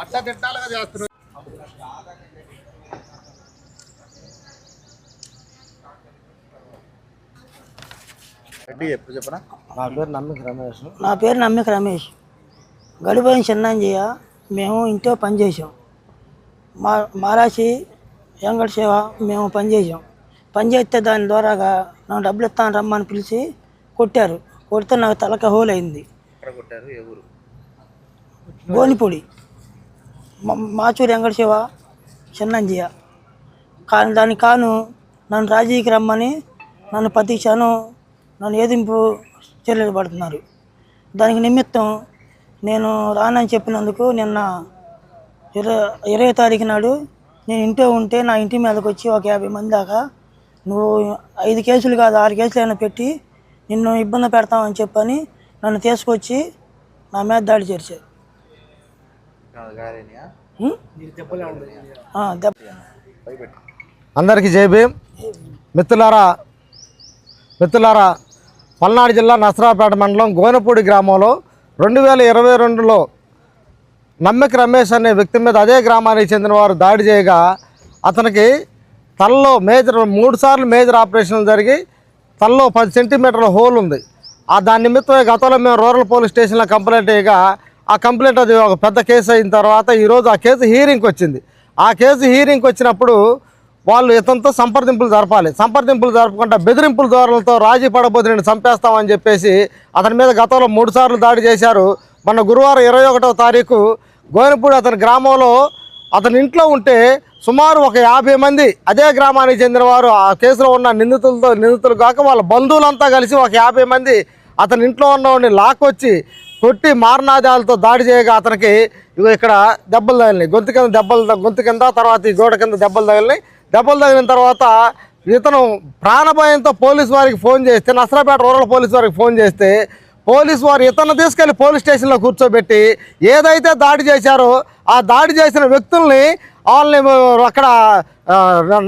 అట్లా తిట్టాలుగా చేస్తున్నారు. నా పేరు నమ్మిక రమేష్. నా పేరు నమ్మిక రమేష్. గడిపోయిన చిన్నంజయ్య మేము ఇంట్లో పనిచేసాం మా మారాసి వెంకట సేవ మేము పనిచేసాం పనిచేస్తే దాని ద్వారాగా నాకు డబ్బులు ఇస్తాను రమ్మని పిలిచి కొట్టారు. కొడితే నాకు తలక హోల్ అయింది. గోనిపొడి మాచూరి వెంకట శివ చిన్నంజయ్య కానీ దానికి కాను నన్ను రాజీకి రమ్మని నన్ను ప్రతి క్షణం నన్ను ఏదింపు చర్యలు పడుతున్నారు దానికి నిమిత్తం నేను రానని చెప్పినందుకు నిన్న ఇరవై ఇరవై తారీఖు నాడు నేను ఇంట్లో ఉంటే నా ఇంటి మీదకి వచ్చి ఒక యాభై మంది దాకా నువ్వు ఐదు కేసులు కాదు ఆరు కేసులు అయినా పెట్టి నిన్ను ఇబ్బంది పెడతామని చెప్పని నన్ను తీసుకొచ్చి నా మీద దాడి చేశారు అందరికీ జై భీమ్. మిత్రులారా మిత్రులారా పల్నాడు జిల్లా నసరాపేట మండలం గోనపూడి గ్రామంలో రెండు వేల ఇరవై రెండులో నమ్మిక రమేష్ అనే వ్యక్తి మీద అదే గ్రామానికి చెందిన వారు దాడి చేయగా అతనికి తలలో మేజర్ మూడు సార్లు మేజర్ ఆపరేషన్లు జరిగి తలలో పది సెంటీమీటర్ల హోల్ ఉంది. ఆ దాని నిమిత్తమే గతంలో మేము రూరల్ పోలీస్ స్టేషన్లో కంప్లైంట్ చేయగా ఆ కంప్లైంట్ అది ఒక పెద్ద కేసు అయిన తర్వాత ఈరోజు ఆ కేసు హీరింగ్కి వచ్చింది. ఆ కేసు హీరింగ్కి వచ్చినప్పుడు వాళ్ళు ఇతనితో సంప్రదింపులు జరపాలి. సంప్రదింపులు జరపకుండా బెదిరింపుల ధోరణులతో రాజీ పడబోతు నేను చంపేస్తామని చెప్పేసి అతని మీద గతంలో మూడు సార్లు దాడి చేశారు. మొన్న గురువారం ఇరవై ఒకటవ తారీఖు గోనపూడి అతని గ్రామంలో అతని ఇంట్లో ఉంటే సుమారు ఒక యాభై మంది అదే గ్రామానికి చెందిన వారు ఆ కేసులో ఉన్న నిందితులతో నిందితులు కాక వాళ్ళ బంధువులంతా కలిసి ఒక యాభై మంది అతని ఇంట్లో ఉన్నవాడిని లాక్కొచ్చి కొట్టి మారణాదాలతో దాడి చేయగా అతనికి ఇక్కడ దెబ్బలు తగిలినాయి. గొంతు కింద దెబ్బలు గొంతు కింద తర్వాత ఈ గోడ కింద దెబ్బలు తగిలినాయి. దెబ్బలు తగిలిన తర్వాత ఇతను ప్రాణభయంతో పోలీసు వారికి ఫోన్ చేస్తే నసరాపేట రూరల్ పోలీసు వారికి ఫోన్ చేస్తే పోలీసు వారు ఇతను తీసుకెళ్ళి పోలీస్ స్టేషన్లో కూర్చోబెట్టి ఏదైతే దాడి చేశారో ఆ దాడి చేసిన వ్యక్తుల్ని వాళ్ళని అక్కడ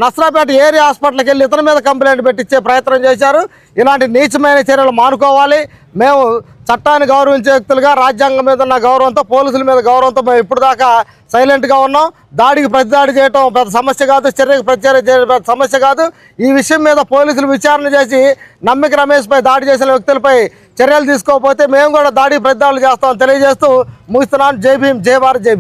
నసరాపేట ఏరియా హాస్పిటల్కి వెళ్ళి ఇతని మీద కంప్లైంట్ పెట్టించే ప్రయత్నం చేశారు. ఇలాంటి నీచమైన చర్యలు మానుకోవాలి. మేము చట్టాన్ని గౌరవించే వ్యక్తులుగా రాజ్యాంగం మీద ఉన్న గౌరవంతో పోలీసుల మీద గౌరవంతో మేము ఇప్పుడు దాకా సైలెంట్గా ఉన్నాం. దాడికి ప్రతిదాడి చేయటం పెద్ద సమస్య కాదు చర్యకు ప్రతిచర్య చేయడం పెద్ద సమస్య కాదు. ఈ విషయం మీద పోలీసులు విచారణ చేసి నమ్మిక రమేష్పై దాడి చేసిన వ్యక్తులపై చర్యలు తీసుకోకపోతే మేము కూడా దాడికి ప్రతిదాడులు చేస్తామని తెలియజేస్తూ ముగిస్తున్నాను. జై భీమ్ జై భారత్ జై